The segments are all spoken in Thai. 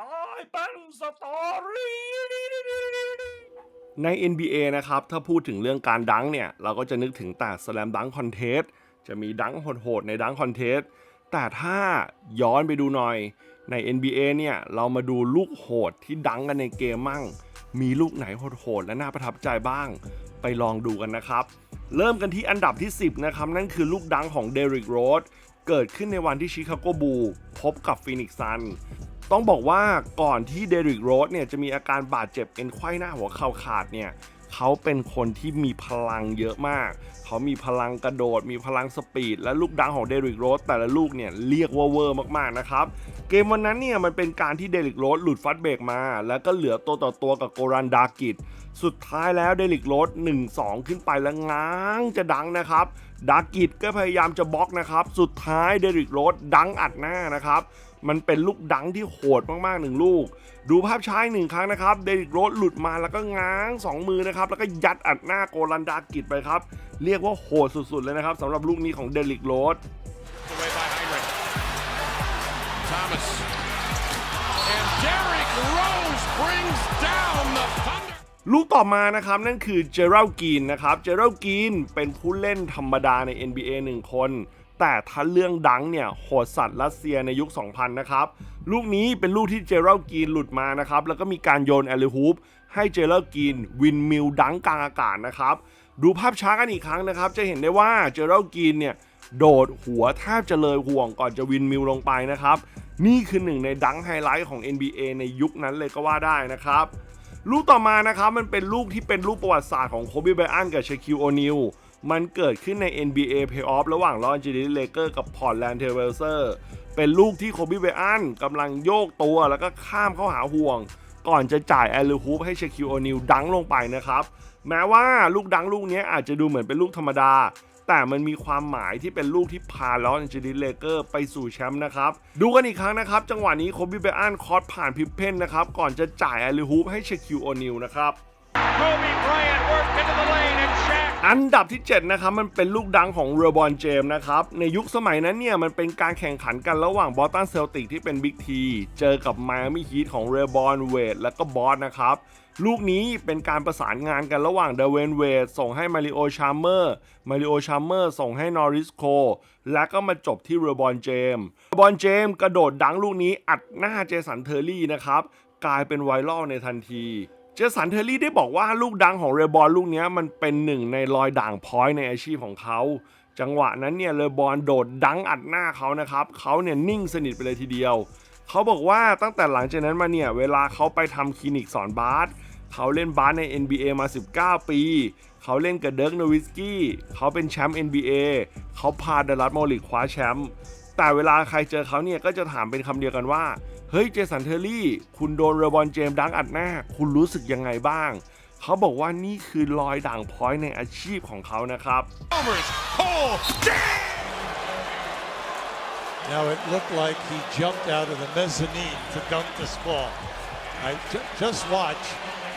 ตายเป็นสตอรี่ใน NBA นะครับ ถ้าพูดถึงเรื่องการดังเนี่ย เราก็จะนึกถึงแต่ Slam Dunk Contest จะมีดังโหดๆในดังคอนเทสแต่ถ้าย้อนไปดูหน่อยใน NBA เนี่ย เรามาดูลูกโหดที่ดังกันในเกมมั่ง มีลูกไหนโหดๆและน่าประทับใจบ้าง ไปลองดูกันนะครับ เริ่มกันที่อันดับที่ 10 นะครับ นั่นคือลูกดังของเดริกโรสเกิดขึ้นในวันที่ชิคาโกบู พบกับฟีนิกซ์ซัน ต้องบอกว่าก่อนที่เดริกโรสเนี่ยจะมีอาการบาดเจ็บเอ็นไขว้หน้าหัวเข่าขาดเนี่ยเขาเป็นคนที่มีพลังเยอะมาก เขามีพลังกระโดด มีพลังสปีด และลูกดังของเดริกโรสแต่ละลูกเนี่ยเรียกว่าเวอร์มากๆนะครับ เกมวันนั้นเนี่ยมันเป็นการที่เดริกโรสหลุดฟัดเบรกมา แล้วก็เหลือตัวต่อตัวกับโกรันดากิดสุดท้ายแล้วเดริกโรส1-2 ขึ้นไปแล้วง้างจะดังนะครับ ดากิดก็พยายามจะบล็อกนะครับ สุดท้ายเดริกโรสดังอัดหน้านะครับ มันเป็นลูกดังที่โหดมากๆหนึ่งลูก ดูภาพช้าอีกหนึ่งครั้งนะครับ เดริกโรสหลุดมาแล้วก็ง้าง 2 มือนะครับ แล้วก็ยัดอัดหน้าโกลันดากิดไปครับ เรียกว่าโหดสุดๆเลยนะครับสำหรับลูกนี้ของเดริกโรส Thomas. And Derrick Rose brings down the Thunder. ลูกต่อมานะครับนั่นคือเจอรัลกีนนะครับเจอรัลกีนเป็นผู้เล่นธรรมดาใน NBA 1 คน แต่ถ้าเรื่องดังเนี่ยโหดสัตว์รัสเซียในยุค 2000 นะครับ ลูกนี้เป็นลูกที่เจอรัลกีนหลุดมานะครับ แล้วก็มีการโยนแอลเลฮูปให้เจอรัลกีนวินมิลดังกลางอากาศนะครับ ดูภาพช้ากันอีกครั้งนะครับ จะเห็นได้ว่าเจอรัลกีนเนี่ยโดดหัวแทบจะเลยห่วงก่อนจะวินมิลลงไปนะครับ นี่คือหนึ่งในดังไฮไลท์ของ NBA ในยุคนั้นเลยก็ว่าได้นะครับ ลูกต่อมานะครับมันเป็นลูกที่เป็นลูกประวัติศาสตร์ของโคบีไบอันกับเชคิวโอนิลมันเกิดขึ้นใน NBA Playoff ระหว่างลอสแอนเจลิสเลเกอร์กับพอร์ตแลนด์เทเวลเซอร์เป็นลูกที่โคบีไบอันกำลังโยกตัวแล้วก็ข้ามเข้าหาห่วง ก่อนจะจ่ายแอลลูฮูปให้เชคิวโอนิลดังลงไปนะครับ แม้ว่าลูกดังลูกนี้อาจจะดูเหมือนเป็นลูกธรรมดา แต่มันมีความหมายที่เป็นลูกที่พาลอสแอนเจลิสเลเกอร์ไปสู่แชมป์นะครับ ดูกันอีกครั้งนะครับ จังหวะนี้โคบีเบอันคอร์สผ่านพิพเพนนะครับ ก่อนจะจ่ายอลลิฮูปให้เชคิวโอนิลนะครับ Kobe Bryant worked into the lane and อันดับที่ 7 นะครับ มันเป็นลูกดังของเรบอนเจมส์นะครับ ในยุคสมัยนั้นเนี่ย มันเป็นการแข่งขันกันระหว่างบอสตันเซลติกที่เป็นบิ๊กทีเจอกับไมอามี่ฮีทของเรบอนเวดและก็บอสนะครับ ลูกนี้เป็นการประสานงานกันระหว่างเดเวนเวดส่งให้มาริโอชาร์เมอร์มาริโอชาร์เมอร์ส่งให้นอริสโค และก็มาจบที่เรบอนเจมส์เรบอนเจมส์กระโดดดังลูกนี้อัดหน้าเจสันเทอร์รี่นะครับกลายเป็นไวรัลในทันที เจสันเทอร์รี่ได้บอกว่าลูกดังของเรบอลลูกนี้มันเป็นหนึ่งในรอยด่างพ้อยในอาชีพของเขาจังหวะนั้นเนี่ยเรบอลโดดดังอัดหน้าเขานะครับเขาเนี่ยนิ่งสนิทไปเลยทีเดียว เขาบอกว่าตั้งแต่หลังจากนั้นมาเนี่ยเวลาเขาไปทำคลินิกสอนบาสเขาเล่นบาสใน NBA มา 19 ปี เขาเล่นกับเดิร์กโนวิสกี้ เขาเป็นแชมป์ NBA เขาพาดัลลัสโมลิกคว้าแชมป์ แต่เวลาใครเจอเขาเนี่ยก็จะถามเป็นคำเดียวกันว่า เฮ้ยเจสันเทอร์รี่ คุณโดนเรบอนเจมส์ดังอัดหน้า คุณรู้สึกยังไงบ้าง เขาบอกว่านี่คือรอยด่างพร้อยในอาชีพของเขานะครับ Overs. Cole. Now it looked like he jumped out of the mezzanine to dunk this ball. I ju- just watch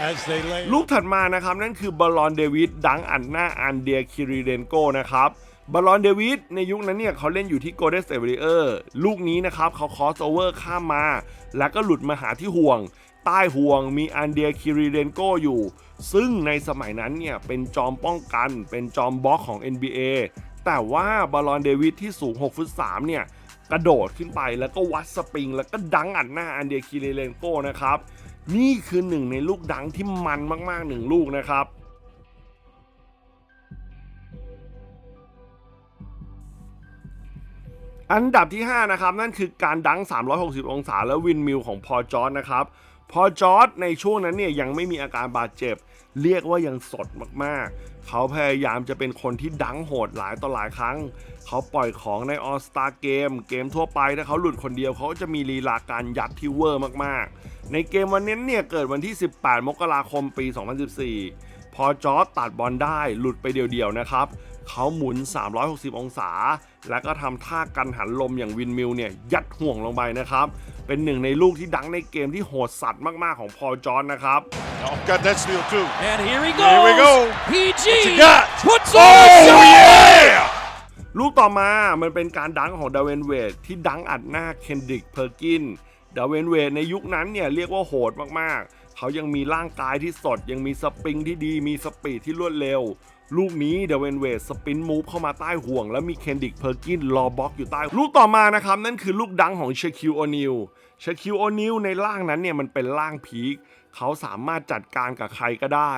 as they lay. ลูกถัดมานะครับ นั่นคือบอลลอนเดวิดดังอัดหน้าอันเดียคิริเดนโกนะครับ บอลลอนเดวิดในยุคนั้นเนี่ยเขาเล่นอยู่ที่โกลเด้นสเต w เ r เออร์ลูกนี้นะครับเขาคอสโอเวอร์ข้ามมา แล้วก็หลุดมาหาที่ห่วง ใต้ห่วงมีอันเดียคิริเดนโกอยู่ ซึ่งในสมัยนั้นเนี่ยเป็นจอมป้องกัน เป็นจอมบล็อกของ NBA แต่ว่าบอลลอนเดวิดที่สูง6ฟุต3เนี่ยกระโดดขึ้นไปแล้วก็วัดสปริง แล้วก็ดังอัดหน้าอันเดียคิริเลนโกนะครับนี่คือหนึ่งในลูกดังที่มันมากๆหนึ่งลูกนะครับ อันดับที่ 5 นะครับ นั่นคือการดัง 360 องศาและวินมิลของพอจอร์ดนะครับ พอจอร์ดในช่วงนั้นเนี่ยยังไม่มีอาการบาดเจ็บ เรียกว่ายังสดมากๆ เขาพยายามจะเป็นคนที่ดังโหดหลายต่อหลายครั้ง เขาปล่อยของในออสตาเกมเกมทั่วไปถ้าเขาหลุดคนเดียวเขาจะมีลีลาการยัดที่เวอร์มากๆ ในเกมวันนี้เนี่ยเกิดวันที่ 18 มกราคมปี 2014 พอจอร์ดตัดบอลได้หลุดไปเดียวๆนะครับ เขาหมุน 360 องศา แล้วก็ทำท่ากันหันลมอย่างวินมิลเนี่ย ยัดห่วงลงไปนะครับ เป็นหนึ่งในลูกที่ดังในเกมที่โหดสัตว์มาก ๆ ของพอลจอร์นนะครับ Oh, got that steal too. And here he goes. Here we go. PG What you got? puts Oh, on a shot. yeah! ลูกต่อมา มันเป็นการดังของดาเวนเวดที่ดังอัดหน้าเคนดิกเพอร์กิน ดาเวนเวดในยุคนั้นเนี่ยเรียกว่าโหดมาก ๆ เขายังมีร่างกายที่สด ยังมีสปริงที่ดี มีสปีดที่รวดเร็ว ลูกนี้เดวินเวสสปินมูฟเข้ามาใต้ห่วง แล้วมีเคนดิกเพอร์กินรอบล็อกอยู่ใต้ ลูกต่อมานะครับ นั่นคือลูกดังของเชคิวโอนิลเชคิวโอนิลในร่างนั้นเนี่ยมันเป็นร่างพีคเขาสามารถจัดการกับใครก็ได้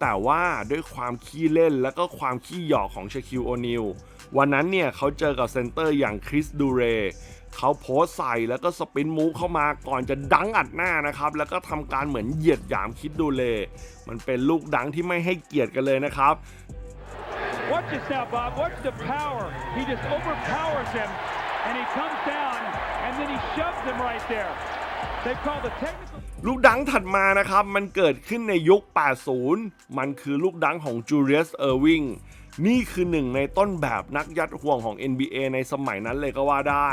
แต่ว่าด้วยความขี้เล่นและก็ความขี้หยอกของเชคิวโอนิลวันนั้นเนี่ยเขาเจอกับเซนเตอร์อย่างคริสดูเรเขาโพสใส่แล้วก็สปินมูฟเข้ามาก่อนจะดังอัดหน้านะครับ แล้วก็ทำการเหมือนเหยียดหยามคิดดูเล มันเป็นลูกดังที่ไม่ให้เกียรติกันเลยนะครับ Watch this now, Bob. Watch the power. He just overpowers him, and he comes down, and then he shoves him right there. They call the technical. ลูกดังถัดมานะครับ มันเกิดขึ้นในยุค 80 มันคือลูกดังของจูเลียสเออร์วิงนี่คือหนึ่งในต้นแบบนักยัดห่วงของ NBA ในสมัยนั้นเลยก็ว่าได้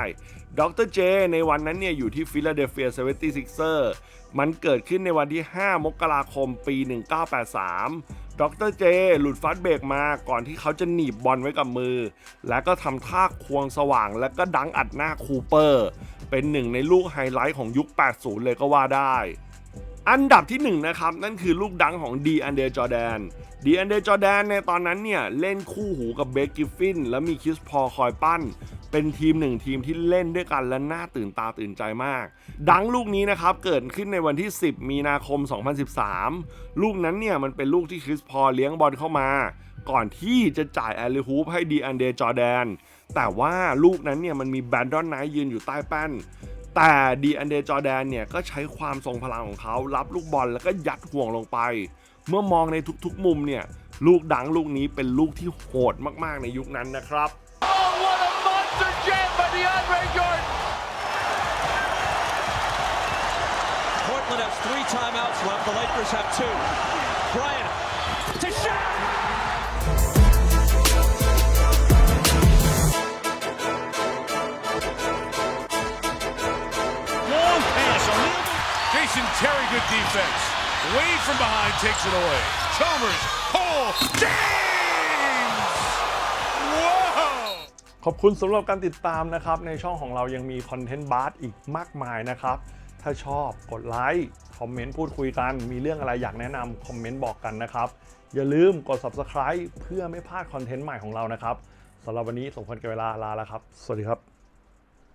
ดรเจในวันนั้นเนี่ยอยู่ที่ฟิลาเดลเฟีย 76er มันเกิดขึ้นในวันที่ 5 มกราคมปี 1983 ดรเจหลุดฟาสเบรกมาก่อนที่เขาจะหนีบบอลไว้กับมือ และก็ทำท่าควงสว่างและก็ดังอัดหน้าคูเปอร์ เป็นหนึ่งในลูกไฮไลท์ของยุค 80 เลยก็ว่าได้ อันดับที่1นงนะครับ นั่นคือลูกดังของดีอันเดจอแดนดีอันเดจอแดนในตอนนั้นเนี่ย เล่นคู่หูกับเบคกิฟฟิน แล้วมีคิสพอคอยปั้น เป็นทีมหนึ่งทีมที่เล่นด้วยกันและน่าตื่นตาตื่นใจมาก ดังลูกนี้นะครับ เกิดขึ้นในวันที่ 10 มีนาคม 2013 ลูกนั้นเนี่ยมันเป็นลูกที่คริสพอเลี้ยงบอลเข้ามา ก่อนที่จะจ่ายแอลลิฮูปให้ดีอันเดจอแดน แต่ว่าลูกนั้นเนี่ยมันมีแบนดอนไนท์ยืนอยู่ใต้แป้น แต่ดีอันเดจอแดนเนี่ยก็ใช้ความทรงพลังของเขารับลูกบอลแล้วก็ยัดห่วงลงไป เมื่อมองในทุกๆมุมเนี่ยลูกดังลูกนี้เป็นลูกที่โหดมากๆในยุคนั้นนะครับ Oh, what a monster jam by DeAndre Jordan! Portland has three timeouts left. The Lakers have two. Bryant Jason Terry, good defense. Wade from behind takes it away. Chalmers. Oh, James! Whoa! ขอบคุณสำหรับการติดตามนะครับ ในช่องของเรายังมีคอนเทนต์บาร์อีกมากมายนะครับ ถ้าชอบกดไลค์คอมเมนต์พูดคุยกัน มีเรื่องอะไรอยากแนะนำคอมเมนต์บอกกันนะครับ อย่าลืมกด subscribe เพื่อไม่พลาดคอนเทนต์ใหม่ของเรานะครับสำหรับวันนี้สมควรกับเวลาลาแล้วครับ สวัสดีครับ